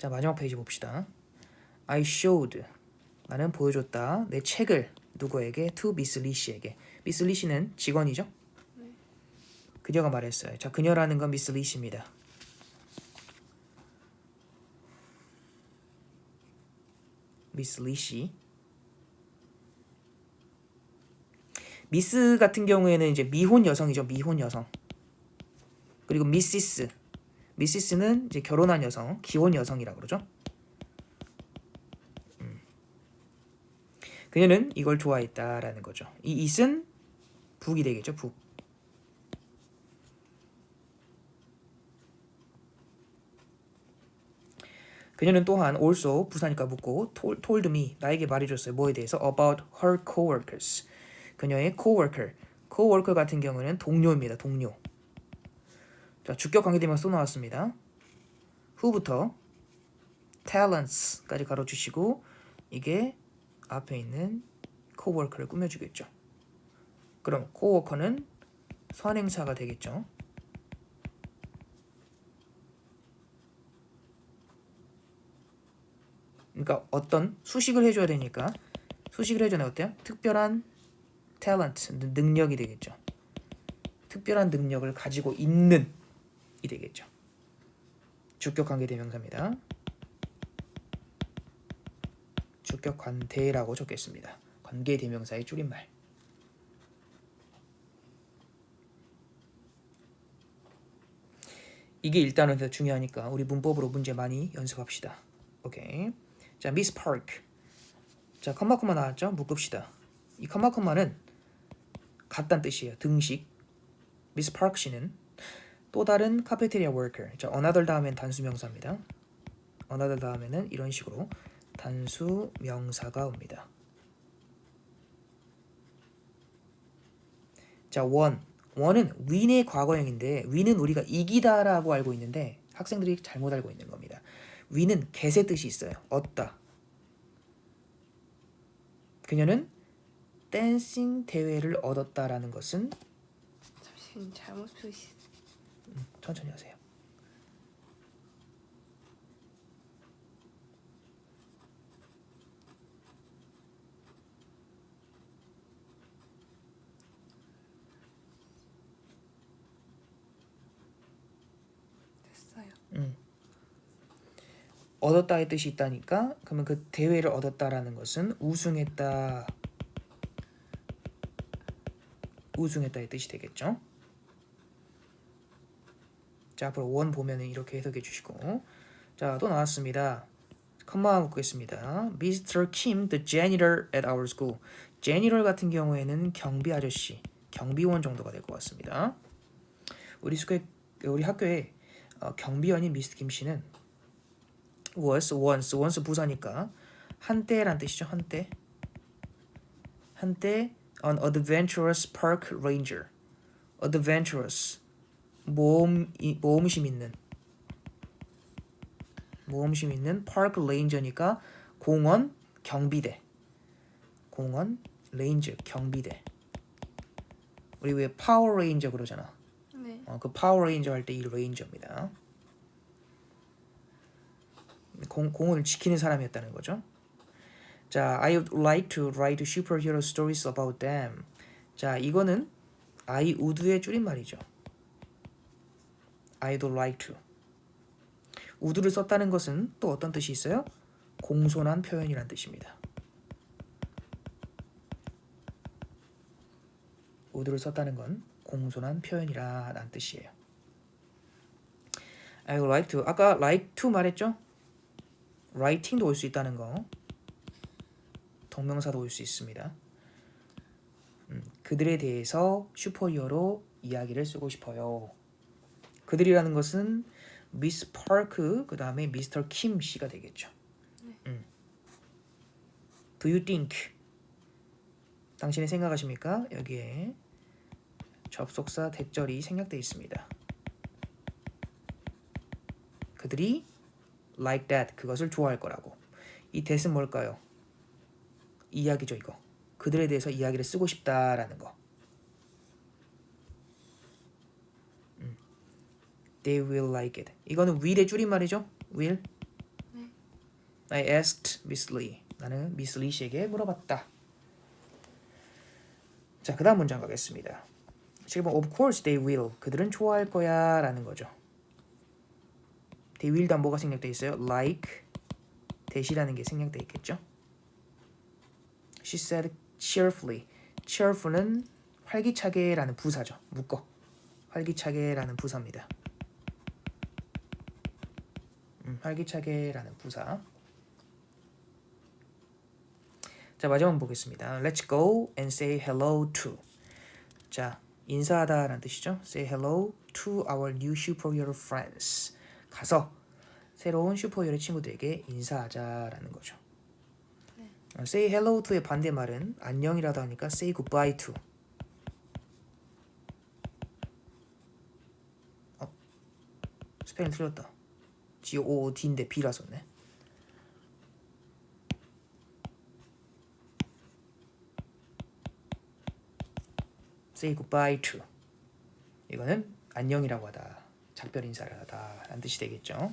자 마지막 페이지 봅시다. I showed 나는 보여줬다 내 책을 누구에게 to Miss Lee 씨에게. Miss Lee 씨는 직원이죠? 그녀가 말했어요. 자 그녀라는 건 Miss Lee 씨입니다. 미스 리 씨. 미스 같은 경우에는 이제 미혼 여성이죠. 미혼 여성. 그리고 미시스. 미시스는 이제 결혼한 여성, 기혼 여성이라 그러죠. 음. 그녀는 이걸 좋아했다라는 거죠. 이 it은 북이 되겠죠. 북. 그녀는 또한 also 부사니까 묻고 told me 나에게 말해줬어요. 뭐에 대해서 about her coworkers. 그녀의 coworker. coworker 같은 경우는 동료입니다. 동료. 자 주격 관계되면서 또 나왔습니다. who부터 talents까지 가로주시고 이게 앞에 있는 coworker를 꾸며주겠죠. 그럼 coworker는 선행사가 되겠죠. 그러니까 어떤 수식을 해줘야 되니까 수식을 해주면 어때요? 특별한 talent 능력이 되겠죠. 특별한 능력을 가지고 있는 이 되겠죠. 주격 관계 대명사입니다. 주격 관대라고 적겠습니다. 관계 대명사의 줄임말. 이게 일단은 더 중요하니까 우리 문법으로 문제 많이 연습합시다. 오케이. 자, 미스 파크. 자, 컴마 컴마 나왔죠? 묶읍시다. 이 컴마 컴마는 같다는 뜻이에요. 등식. 미스 파크 씨는 또 다른 카페테리아 워커. 자, another 다음엔 단수 명사입니다. another 다음에는 이런 식으로 단수 명사가 옵니다. 자, one. one은 win의 과거형인데 win은 우리가 이기다라고 알고 있는데 학생들이 잘못 알고 있는 겁니다. win은 get의 뜻이 있어요. 얻다. 그녀는 댄싱 대회를 얻었다라는 것은 잠시만 잘못 표시. 천천히 하세요. 됐어요. 얻었다의 뜻이 있다니까 그러면 그 대회를 얻었다라는 것은 우승했다 우승했다의 뜻이 되겠죠 자 앞으로 원 보면은 이렇게 해석해 주시고. 자 또 나왔습니다. 컴마 묶겠습니다. Mr. Kim, the janitor at our school. janitor 같은 경우에는 경비 아저씨 경비원 정도가 될 것 같습니다. 우리 숙에 우리 학교에 어, 경비원인 미스 김 씨는 was once once 부사니까 한때란 뜻이죠 한때. 한때 an adventurous park ranger. adventurous 모험 이- 모험심 있는 모험심 있는 park ranger니까 공원 경비대 공원 레인저 경비대 우리 왜 파워 레인저 그러잖아 네. 어, 그 파워 레인저 할 때 이 레인저입니다. 공, 공을 지키는 사람이었다는 거죠. 자, I would like to write superhero stories about them. 자, 이거는 I would의 줄임말이죠. I'd like to. would를 썼다는 것은 또 어떤 뜻이 있어요? 공손한 표현이란 뜻입니다. would를 썼다는 건 공손한 표현이라는 뜻이에요. I would like to. 아까 like to 말했죠? writing도 올 수 있다는 거. 동명사도 올 수 있습니다. 음, 그들에 대해서 슈퍼히어로 이야기를 쓰고 싶어요. 그들이라는 것은 미스 파크 그 다음에 미스터 킴 씨가 되겠죠. 음. Do you think? 당신이 생각하십니까? 여기에 접속사 대절이 생략되어 있습니다. 그들이 like that 그것을 좋아할 거라고. 이 that은 뭘까요? 이야기죠 이거. 그들에 대해서 이야기를 쓰고 싶다라는 거. They will like it. 이거는 will의 줄임말이죠. will. 네. I asked Miss Lee. 나는 미스 리 씨에게 물어봤다. 자, 그다음 문장 가겠습니다. 7번 Of course they will. 그들은 좋아할 거야라는 거죠. they will 다음 뭐가 생략돼 있어요? like 대시라는 게 생략돼 있겠죠? She said cheerfully. cheerful은 활기차게라는 부사죠. 묶어. 활기차게라는 부사입니다. 음, 활기차게라는 부사. 자 마지막 보겠습니다. Let's go and say hello to. 자 인사하다라는 뜻이죠. Say hello to our new superhero friends. 가서 새로운 슈퍼히어로 친구들에게 인사하자라는 거죠. 어, say hello to의 반대말은 안녕이라도 하니까 say goodbye to. 어, 스펠링 틀렸다. G O D인데 B라 썼네. say goodbye to. 이거는 안녕이라고 하다. 작별 인사를 하다 라는 뜻이 되겠죠.